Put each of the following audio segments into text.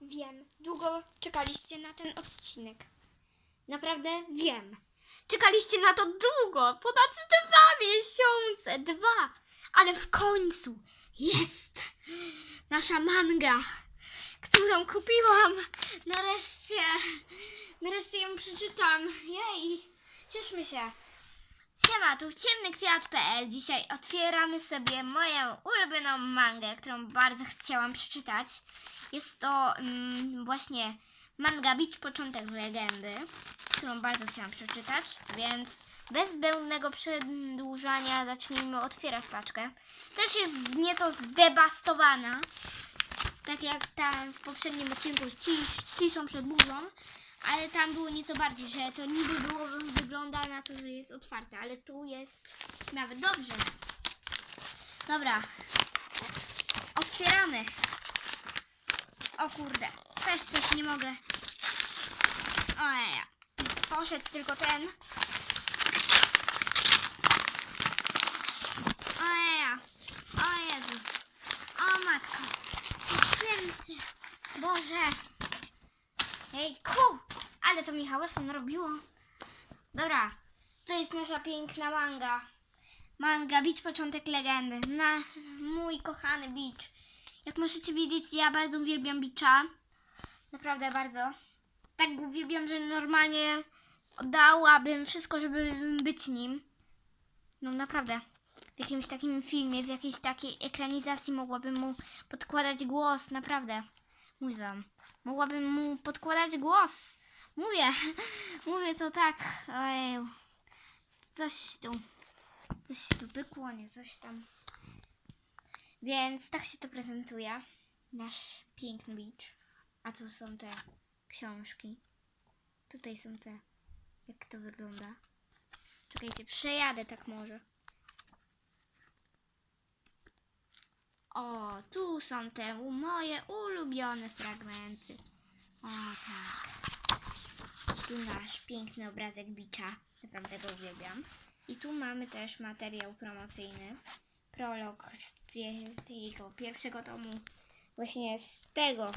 Wiem, długo czekaliście na ten odcinek. Naprawdę wiem. Czekaliście na to długo, ponad dwa miesiące, dwa. Ale w końcu jest nasza manga, którą kupiłam. Nareszcie, nareszcie ją przeczytam. Jej, cieszmy się. Siema, tu ciemnykwiat.pl. Dzisiaj otwieramy sobie moją ulubioną mangę, którą bardzo chciałam przeczytać. Jest to mm, właśnie manga Beach Początek Legendy, którą bardzo chciałam przeczytać, więc bez zbędnego przedłużania zacznijmy otwierać paczkę. Też jest nieco zdebastowana, tak jak tam w poprzednim odcinku cisz, ciszą przed burzą, ale tam było nieco bardziej, że to niby było wygląda na to, że jest otwarte, ale tu jest nawet dobrze. Dobra, otwieramy. O kurde, też coś nie mogę. Ojej, poszedł tylko ten. Ojej, o Jezu, o matko, święty, Boże. Hejku, ale to mi hałasem narobiło. Dobra, to jest nasza piękna manga. Manga Beach Początek Legendy. Na mój kochany Beach. Jak możecie wiedzieć, ja bardzo uwielbiam Beacha. Naprawdę bardzo. Tak go uwielbiam, że normalnie oddałabym wszystko, żeby być nim. No naprawdę. W jakimś takim filmie, w jakiejś takiej ekranizacji mogłabym mu podkładać głos. Naprawdę. Mówię wam. Mogłabym mu podkładać głos. Mówię. Mówię to tak. Ojej. Coś tu. Coś tu pykło, nie coś tam. Więc tak się to prezentuje. Nasz piękny beach. A tu są te książki. Tutaj są te. Jak to wygląda. Czekajcie, przejadę tak może. O, tu są te moje ulubione fragmenty. O tak. Tu nasz piękny obrazek bicza. Naprawdę go uwielbiam. I tu mamy też materiał promocyjny. Prolog z, z tego pierwszego tomu. Właśnie z tego.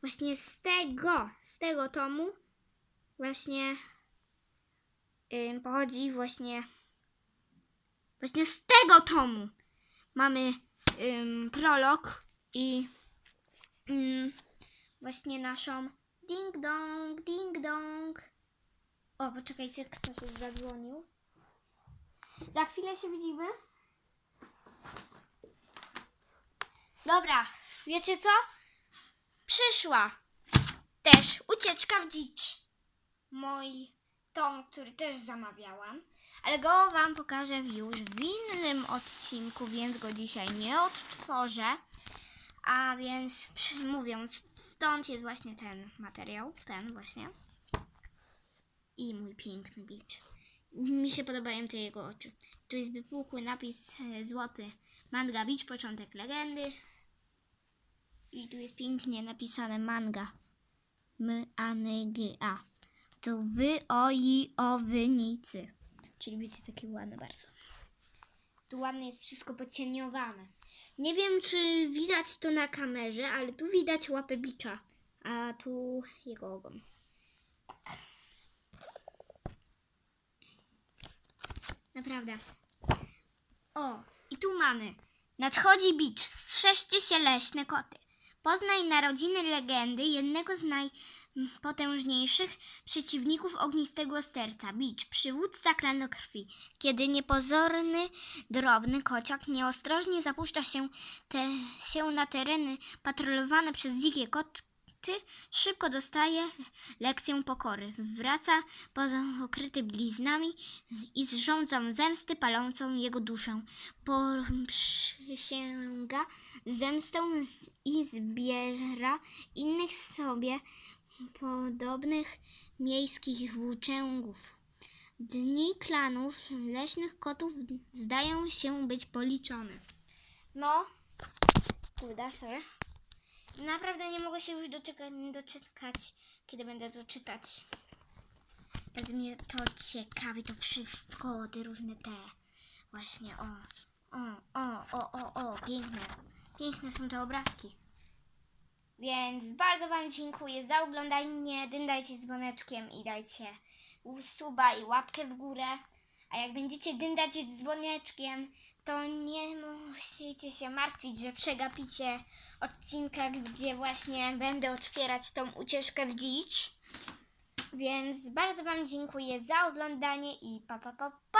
Właśnie z tego. Z tego tomu. Właśnie ym, pochodzi właśnie. Właśnie z tego tomu. Mamy ym, prolog i ym, właśnie naszą ding dong, ding dong. O, poczekajcie, ktoś już zadzwonił. Za chwilę się widzimy. Dobra, wiecie co? Przyszła też ucieczka w dzicz. Mój tom, który też zamawiałam. Ale go Wam pokażę już w innym odcinku, więc go dzisiaj nie odtworzę. A więc mówiąc, stąd jest właśnie ten materiał, ten właśnie. I mój piękny beach. Mi się podobają te jego oczy. Tu jest wypukły napis e, złoty Manga Beach, początek legendy. I tu jest pięknie napisane manga. M, A, N, G, A. To wy, o, i, o, wy, nicy. Czyli będzie takie ładne bardzo. Tu ładnie jest wszystko pocieniowane. Nie wiem, czy widać to na kamerze, ale tu widać łapę bicza, a tu jego ogon. Naprawdę. O, i tu mamy. Nadchodzi bicz, strzeżcie się leśne koty. Poznaj narodziny legendy jednego z najpotężniejszych przeciwników ognistego sterca. Bicz, przywódca klanu krwi. Kiedy niepozorny, drobny kociak nieostrożnie zapuszcza się, te, się na tereny patrolowane przez dzikie koty, szybko dostaje lekcję pokory. Wraca pokryty bliznami i zrządza zemsty palącą jego duszę. Przysięga zemstę i zbiera innych sobie podobnych miejskich włóczęgów. Dni klanów leśnych kotów zdają się być policzone. No, kurde, sorry. Naprawdę nie mogę się już doczekać, doczekać kiedy będę to czytać. Bardzo mnie to ciekawi, to wszystko, te różne te. Właśnie, o, o, o, o, o, o, piękne. Piękne są te obrazki. Więc bardzo Wam dziękuję za oglądanie. Dyndajcie dzwoneczkiem i dajcie suba i łapkę w górę. A jak będziecie dyndać dzwoneczkiem, to nie musicie się martwić, że przegapicie odcinka, gdzie właśnie będę otwierać tą ucieczkę w dzicz. Więc bardzo Wam dziękuję za oglądanie i pa pa pa pa